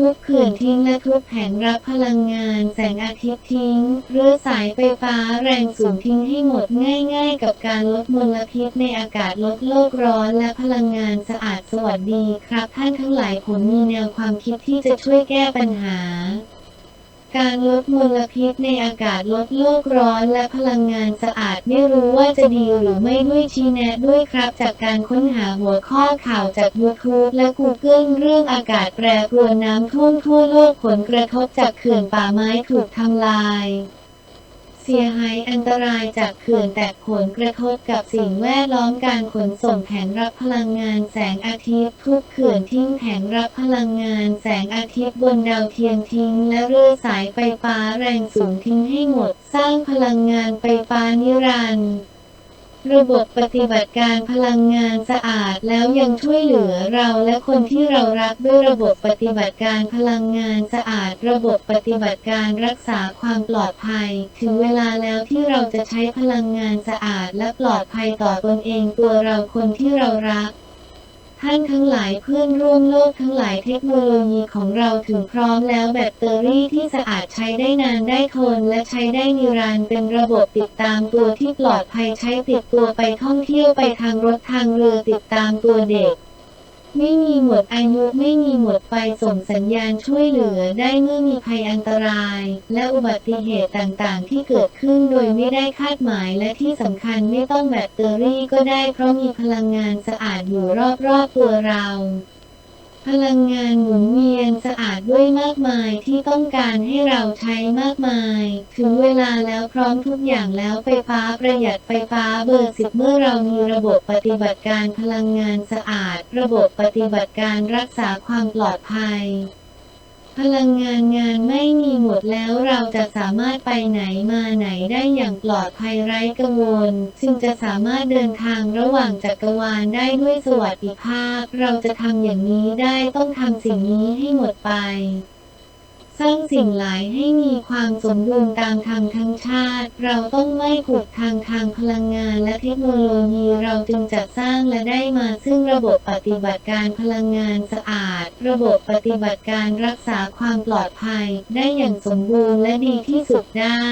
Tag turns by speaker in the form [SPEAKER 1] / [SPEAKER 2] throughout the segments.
[SPEAKER 1] ทุบเขื่อนทิ้งและทุบแผงรับพลังงานแสงอาทิตย์ทิ้งหรือสายไฟฟ้าแรงสูงทิ้งให้หมดง่าย ๆ กับการลดมลพิษในอากาศลดโลกร้อนและพลังงานสะอาดสวัสดีครับ ท่านทั้งหลายผมมีแนวความคิดที่จะช่วยแก้ปัญหา การลดมลพิษในอากาศลดโลกร้อนและพลังงานสะอาดไม่รู้ว่าจะดีหรือไม่ด้วยชี้แนะด้วยครับ จากการค้นหาหัวข้อข่าวจาก YouTube และ Google เรื่องอากาศแปรปรวนน้ำท่วมทั่วโลกผลกระทบจากเขื่อนป่าไม้ถูกทำลาย เสียหายอันตรายจากเขื่อนแตกผลกระทบกับสิ่งแวดล้อมการขนส่งแผงรับพลังงานแสงอาทิตย์ทุกเขื่อนทิ้งแผงรับพลังงานแสงอาทิตย์บนดาวเทียมทิ้ง และเรือสายไฟฟ้าแรงสูงทิ้งให้หมด สร้างพลังงานไฟฟ้านิรันดร์ ระบบปฏิบัติการพลังงานสะอาดแล้วยังช่วยเหลือเราและคนที่เรารักด้วยระบบปฏิบัติการพลังงานสะอาด ระบบปฏิบัติการรักษาความปลอดภัย ถึงเวลาแล้วที่เราจะใช้พลังงานสะอาดและปลอดภัยต่อตนเองตัวเราคนที่เรารัก ท่านทั้งหลายเพื่อนร่วมโลกทั้งหลายเทคโนโลยีของเราถึงพร้อมแล้วแบตเตอรี่ที่สะอาดใช้ได้นานได้ทนและใช้ได้นิรันดร์เป็นระบบติดตามตัวที่ปลอดภัยใช้ติดตัวไปท่องเที่ยวไปทางรถทางเรือติดตามตัวเด็ก ไม่มีหมดอายุไม่มีหมดไฟส่งสัญญาณช่วยเหลือได้เมื่อมีภัยอันตราย และอุบัติเหตุต่างๆ ที่เกิดขึ้นโดยไม่ได้คาดหมายและที่สำคัญไม่ต้องแบตเตอรี่ก็ได้เพราะมีพลังงานสะอาดอยู่รอบๆตัวเรา พลังงานหมุนเวียนสะอาดด้วยมากมายที่ต้องการให้เราใช้มากมาย ถึงเวลาแล้วพร้อมทุกอย่างแล้วไฟฟ้าประหยัดไฟฟ้าเบอร์สิบเมื่อเรามีระบบปฏิบัติการพลังงานสะอาด ระบบปฏิบัติการรักษาความปลอดภัย พลังงานงานไม่มีหมดแล้วเราจะสามารถไปไหนมาไหนได้อย่างปลอดภัยไร้กังวล ซึ่งจะสามารถเดินทางระหว่างจักรวาลได้ด้วยสวัสดิภาพ เราจะทำอย่างนี้ได้ต้องทำสิ่งนี้ให้หมดไป สร้างสิ่งหลายให้มีความสมดุลตามธรรมทั้งชาติ เราต้องไม่ผูกทางทางพลังงานและเทคโนโลยีเราจึงจะสร้างและได้มาซึ่งระบบปฏิบัติการพลังงานสะอาด ระบบปฏิบัติการรักษาความปลอดภัย ได้อย่างสมบูรณ์และดีที่สุดได้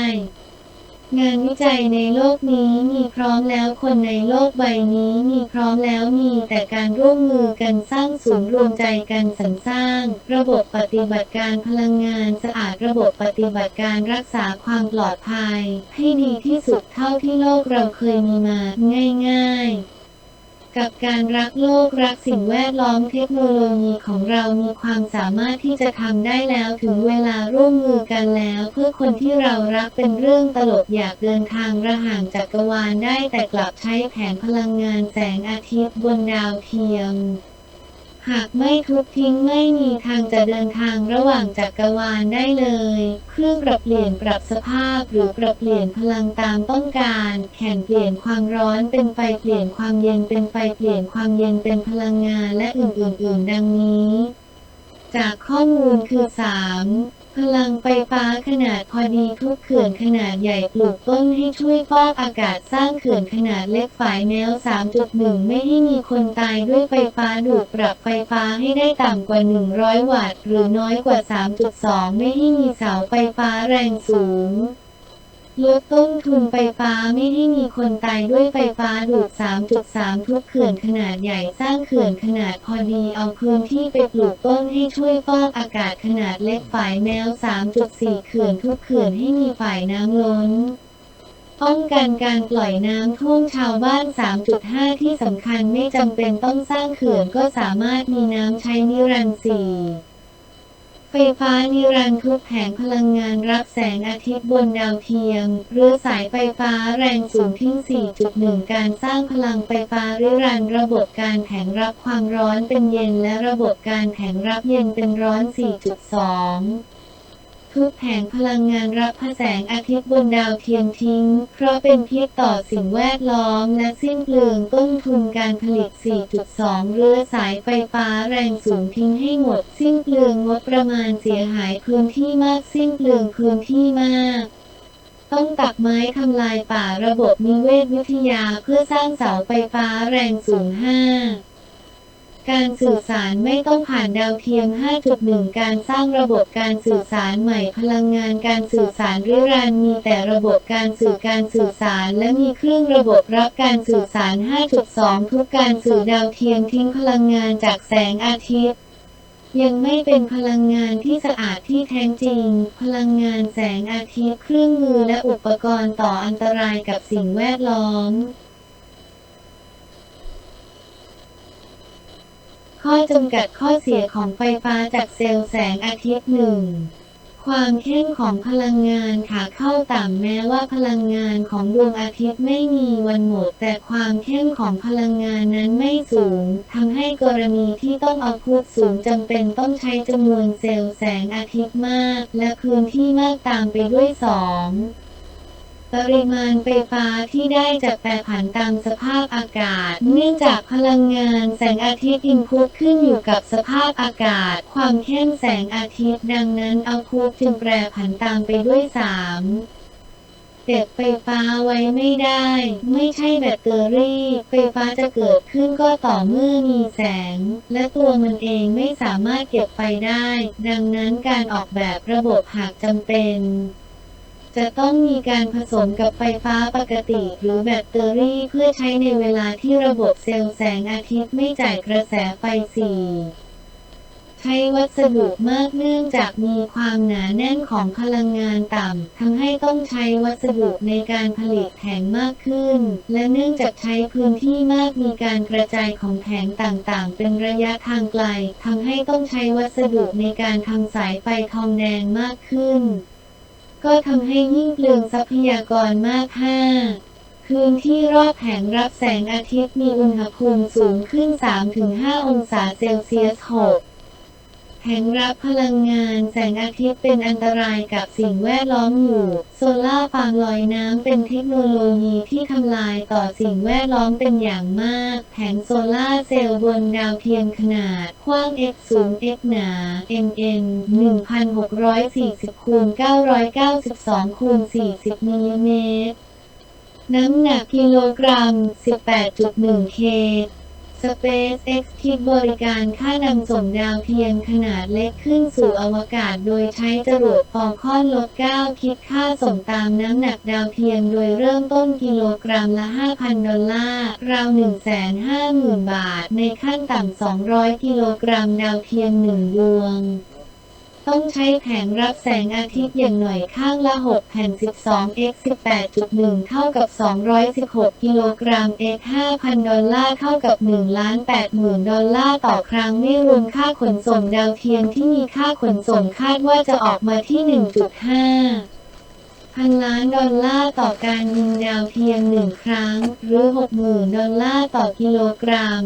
[SPEAKER 1] งานวิจัยในโลกนี้มีพร้อมแล้วคนในโลกใบนี้มีพร้อมแล้วมีแต่การร่วมมือกันสร้างศูนย์รวมใจกันสรรสร้าง ระบบปฏิบัติการพลังงานสะอาดระบบปฏิบัติการรักษาความปลอดภัย ให้ดีที่สุดเท่าที่โลกเราเคยมีมาง่าย ๆ กับการรักโลกรักสิ่งแวดล้อมเทคโนโลยีของเรามีความสามารถที่จะทำได้แล้วถึงเวลาร่วมมือกันแล้ว เพื่อคนที่เรารักเป็นเรื่องตลกอยากเดินทางระห่างจักรวาลได้แต่กลับใช้แผงพลังงานแสงอาทิตย์บนดาวเทียม หากไม่ทุบทิ้งไม่มีทางจะเดินทางระหว่างจักรวาลได้เลย เครื่องปรับเปลี่ยนปรับสภาพหรือปรับเปลี่ยนพลังตามต้องการ แข่งเปลี่ยนความร้อนเป็นไฟเปลี่ยนความเย็นเป็นไฟเปลี่ยนความเย็นเป็นพลังงานและอื่นๆดังนี้ จากข้อมูลคือ 3. พลังไฟฟ้าขนาดพอดีทุกเขื่อนขนาดใหญ่ปลูกต้นให้ช่วยฟอกอากาศสร้างเขื่อนขนาดเล็กฝายแนว 3.1 ไม่ให้มีคนตายด้วยไฟฟ้าดูดปรับไฟฟ้าให้ได้ต่ำกว่า 100 วัตต์ หรือน้อยกว่า 3.2 ไม่ให้มีเสาไฟฟ้าแรงสูง ลดต้นทุนไฟฟ้าไม่ให้มีคนตายด้วยไฟฟ้าดูด 3.3 ทุกเขื่อนขนาดใหญ่สร้างเขื่อนขนาดพอดีเอาพื้นที่ไปปลูกต้นให้ช่วยฟอกอากาศขนาดเล็กฝ่ายแนว 3.4 เขื่อนทุกเขื่อนให้มีฝ่ายน้ำล้นป้องกันการปล่อยน้ำท่วมชาวบ้าน 3.5 ที่สำคัญไม่จำเป็นต้องสร้างเขื่อนก็สามารถมีน้ำใช้นิรันดร์สี่ ไฟฟ้านิรันดร์ทุกแผงพลังงานรับแสงอาทิตย์บนดาวเทียมเรือสายไฟฟ้าแรงสูงทิ้ง4.1 การสร้างพลังไฟฟ้านิรันดร์ระบบการแผงรับความร้อนเป็นเย็นและระบบการแผงรับเย็นเป็นร้อน 4.2 ทุกแผงพลังงานรับพแสงอาทิตย์บนดาวเทียมทิ้ง เพราะเป็นพิษต่อสิ่งแวดล้อมและสิ้นเปลืองต้นทุนการผลิต 4.2 เรือสายไฟฟ้าแรงสูงทิ้งให้หมด สิ้นเปลืองงบประมาณเสียหายพื้นที่มากสิ้นเปลืองพื้นที่มากต้องตัดไม้ทำลายป่าระบบนิเวศวิทยาเพื่อสร้างเสาไฟฟ้าแรงสูง 5 การสื่อสารไม่ต้องผ่านดาวเทียม 5.1 การสร้างระบบการสื่อสารใหม่พลังงานการสื่อสารริรันมีแต่ระบบการสื่อการสื่อสารและมีเครื่องระบบรับการสื่อสาร 5.2 ทุกการสื่อดาวเทียมทิ้งพลังงานจากแสงอาทิตย์ยังไม่เป็นพลังงานที่สะอาดที่แท้จริง พลังงานแสงอาทิตย์เครื่องมือและอุปกรณ์ต่ออันตรายกับสิ่งแวดล้อม ข้อจำกัดข้อเสียของไฟฟ้าจากเซลล์แสงอาทิตย์หนึ่งความเข้มของพลังงานขาเข้าต่ำแม้ว่าพลังงานของดวงอาทิตย์ไม่มีวันหมด แต่ความเข้มของพลังงานนั้นไม่สูงทำให้กรณีที่ต้องเอาพุทสูงจำเป็นต้องใช้จำนวนเซลล์แสงอาทิตย์มาก และพื้นที่มากตามไปด้วยสอง ปริมาณไฟฟ้าที่ได้จากแปรผันตามสภาพอากาศ เนื่องจากพลังงานแสงอาทิตย์อินพุตขึ้นอยู่กับสภาพอากาศ ความเข้มแสงอาทิตย์ ดังนั้นเอาพุตจึงแปรผันตามไปด้วย 3เก็บไฟฟ้าไว้ไม่ได้ ไม่ใช่แบตเตอรี่ ไฟฟ้าจะเกิดขึ้นก็ต่อเมื่อมีแสง และตัวมันเองไม่สามารถเก็บไฟได้ ดังนั้นการออกแบบระบบหากจำเป็น จะต้องมีการผสมกับไฟฟ้าปกติ หรือแบตเตอรี่เพื่อใช้ในเวลาที่ระบบเซลล์แสงอาทิตย์ไม่จ่ายกระแสไฟสีใช้วัสดุมากเนื่องจากมีความหนาแน่นของพลังงานต่ำทำให้ต้องใช้วัสดุในการผลิตแผงมากขึ้น และเนื่องจากใช้พื้นที่มากมีการกระจายของแผงต่างๆ เป็นระยะทางไกลทำให้ต้องใช้วัสดุในการทำสายไฟทองแดงมากขึ้น ก็ทำให้ยิ่งเปลืองทรัพยากรมาก 5. พื้นที่รอบแผงรับแสงอาทิตย์มีอุณหภูมิสูงขึ้น 3-5 องศาเซลเซียส 6 แผงรับพลังงานแสงอาทิตย์เป็นอันตรายกับสิ่งแวดล้อมอยู่ โซล่าร์ฟาร์มลอยน้ำเป็นเทคโนโลยีที่ทำลายต่อสิ่งแวดล้อมเป็นอย่างมาก แผงโซล่าร์เซลล์บนดาวเทียมขนาดกว้าง x สูง x หนา nn 1640คูณ992คูณ40มิลลิเมตร น้ำหนักกิโลกรัม 18.1 เค SpaceX ที่บริการค่านำส่งดาวเทียมขนาดเล็กขึ้นสู่อวกาศโดยใช้จรวดฟอลคอนลด9คิดค่าส่งตามน้ำหนักดาวเทียมโดยเริ่มต้นกิโลกรัมละ 5,000 ดอลลาร์ ราว 150,000 บาท ในขั้นต่ำ 200 กิโลกรัมดาวเทียม 1 ดวง ต้องใช้แผงรับแสงอาทิตย์อย่างหน่อยข้างละ 6 แผ่น 12 x 18.1 เท่ากับ 216 กิโลกรัม x 5,000 ดอลลาร์เท่ากับ 1 ล้าน80,000ดอลลาร์ต่อครั้งไม่รวมค่าขนส่งดาวเทียมที่มีค่าขนส่งคาดว่าจะออกมาที่ 1.5 พันล้านดอลลาร์ต่อการยิงดาวเทียมหนึ่งครั้ง หรือ 60,000 ดอลลาร์ต่อกิโลกรัม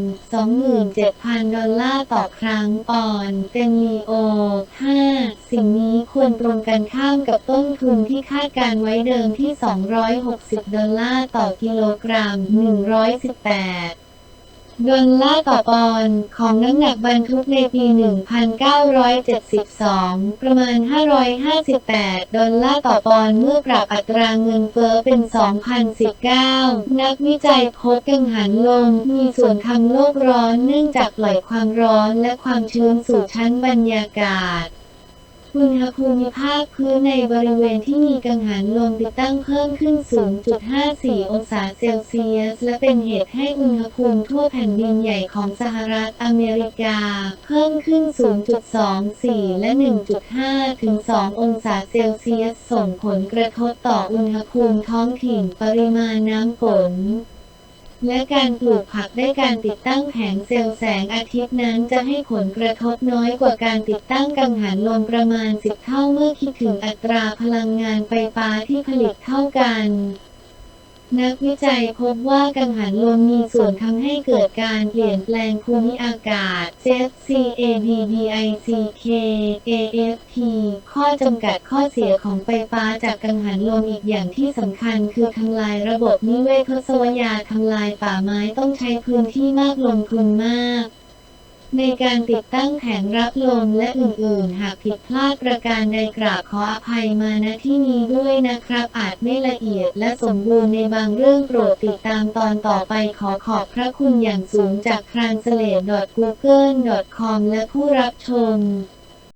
[SPEAKER 1] 27,000 ดอลลาร์ต่อครั้งปอนด์เป็นลีโอ 5 สิ่งนี้ควรตรงกันข้ามกับต้นทุนที่คาดการไว้เดิมที่ 260 ดอลลาร์ต่อกิโลกรัม 118 ดอลลาร์ต่อปอนด์ของน้ำหนักบรรทุกในปี 1972 ประมาณ 558 ดอลลาร์ต่อปอนด์เมื่อปรับอัตราเงินเฟ้อเป็น 2019 นักวิจัยพบกังหันลมมีส่วนทำโลกร้อนเนื่องจากปล่อยความร้อนและความชื้นสู่ชั้นบรรยากาศ อุณหภูมิภาคพื้นในบริเวณที่มีกังหันลมติดตั้งเพิ่มขึ้น 0.54 องศาเซลเซียส และเป็นเหตุให้อุณหภูมิทั่วแผ่นดินใหญ่ของสหรัฐอเมริกา เพิ่มขึ้น 0.24 และ 1.5 ถึง 2 องศาเซลเซียส ส่งผลกระทบต่ออุณหภูมิท้องถิ่นปริมาณน้ำฝน และการปลูกผักได้การติดตั้งแผงเซลล์แสงอาทิตย์นั้นจะให้ผลกระทบน้อยกว่าการติดตั้งกังหันลมประมาณ 10 เท่าเมื่อคิดถึงอัตราพลังงานไฟฟ้าที่ผลิตเท่ากัน นักวิจัยพบว่ากังหันลมมีส่วนทำให้เกิดการเปลี่ยนแปลงภูมิอากาศ JCADDICK AFP ข้อจำกัดข้อเสียของไฟฟ้าจากกังหันลมอีกอย่างที่สำคัญคือทำลายระบบนิเวศทศวรยาทำลายป่าไม้ต้องใช้พื้นที่มากลงทุนมาก ในการติดตั้งแผงรับลมและอื่นๆ หากผิดพลาดประการใดกราบขออภัยมาณที่นี้ด้วยนะครับ อาจไม่ละเอียดและสมบูรณ์ในบางเรื่องโปรดติดตามตอนต่อไปขอขอบพระคุณอย่างสูงจาก translate.google.com และผู้รับชม